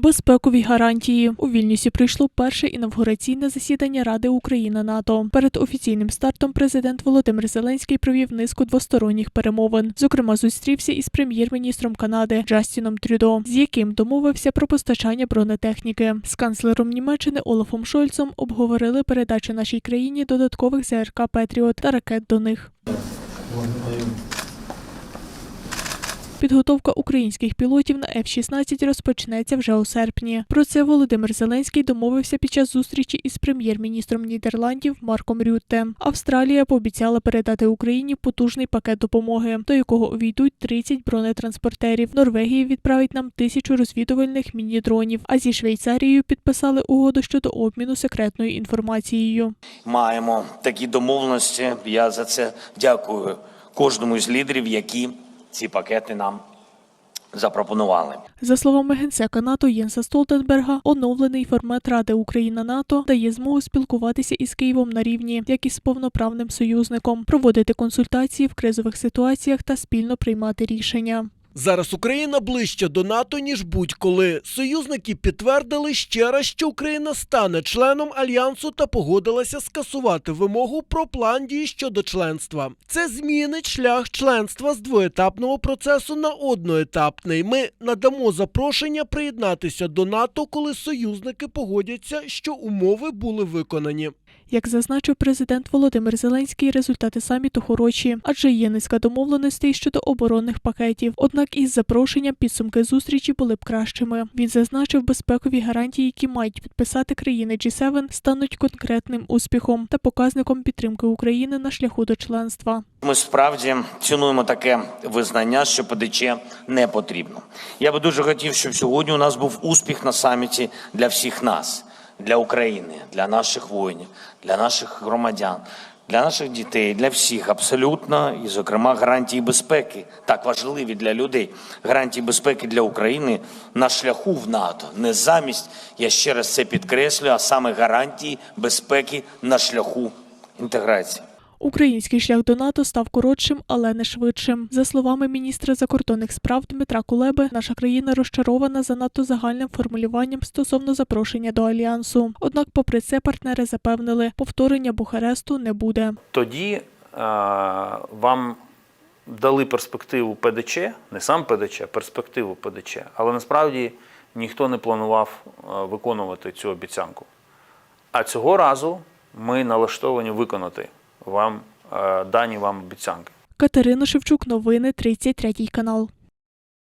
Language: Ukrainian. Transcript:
Безпекові гарантії у Вільнюсі прийшло перше інавгураційне засідання Ради Україна НАТО. Перед офіційним стартом президент Володимир Зеленський провів низку двосторонніх перемовин. Зокрема, зустрівся із прем'єр-міністром Канади Джастіном Трюдо, з яким домовився про постачання бронетехніки. З канцлером Німеччини Олафом Шольцом обговорили передачу нашій країні додаткових ЗРК Петріот та ракет до них. Підготовка українських пілотів на F-16 розпочнеться вже у серпні. Про це Володимир Зеленський домовився під час зустрічі із прем'єр-міністром Нідерландів Марком Рютте. Австралія пообіцяла передати Україні потужний пакет допомоги, до якого увійдуть 30 бронетранспортерів. Норвегія відправить нам тисячу розвідувальних міні-дронів. А зі Швейцарією підписали угоду щодо обміну секретною інформацією. маємо такі домовленості. Я за це дякую кожному з лідерів, які ці пакети нам запропонували. За словами генсека НАТО Єнса Столтенберга, оновлений формат Ради Україна НАТО дає змогу спілкуватися із Києвом на рівні, як із повноправним союзником, проводити консультації в кризових ситуаціях та спільно приймати рішення. Зараз Україна ближче до НАТО ніж будь-коли. Союзники підтвердили ще раз, що Україна стане членом альянсу та погодилася скасувати вимогу про план дій щодо членства. Це змінить шлях членства з двоетапного процесу на одноетапний. Ми надамо запрошення приєднатися до НАТО, коли союзники погодяться, що умови були виконані. Як зазначив президент Володимир Зеленський, результати саміту хороші, адже є низка домовленостей щодо оборонних пакетів. Однак із запрошенням підсумки зустрічі були б кращими. Він зазначив, безпекові гарантії, які мають підписати країни G7, стануть конкретним успіхом та показником підтримки України на шляху до членства. Ми справді цінуємо таке визнання, що ПДЧ не потрібно. Я би дуже хотів, щоб сьогодні у нас був успіх на саміті для всіх нас, для України, для наших воїнів, для наших громадян, для наших дітей, для всіх абсолютно, і, зокрема, гарантії безпеки так важливі для людей. Гарантії безпеки для України на шляху в НАТО, не замість. Я ще раз це підкреслюю, а саме гарантії безпеки на шляху інтеграції. Український шлях до НАТО став коротшим, але не швидшим. За словами міністра закордонних справ Дмитра Кулеби, наша країна розчарована занадто загальним формулюванням стосовно запрошення до альянсу. Однак, попри це, партнери запевнили, повторення Бухаресту не буде. тоді е, вам дали перспективу ПДЧ, не сам ПДЧ, а перспективу ПДЧ, але насправді ніхто не планував е, виконувати цю обіцянку. А цього разу ми налаштовані виконати вам е, дані вам обіцянки. Катерина Шевчук, новини 33 канал.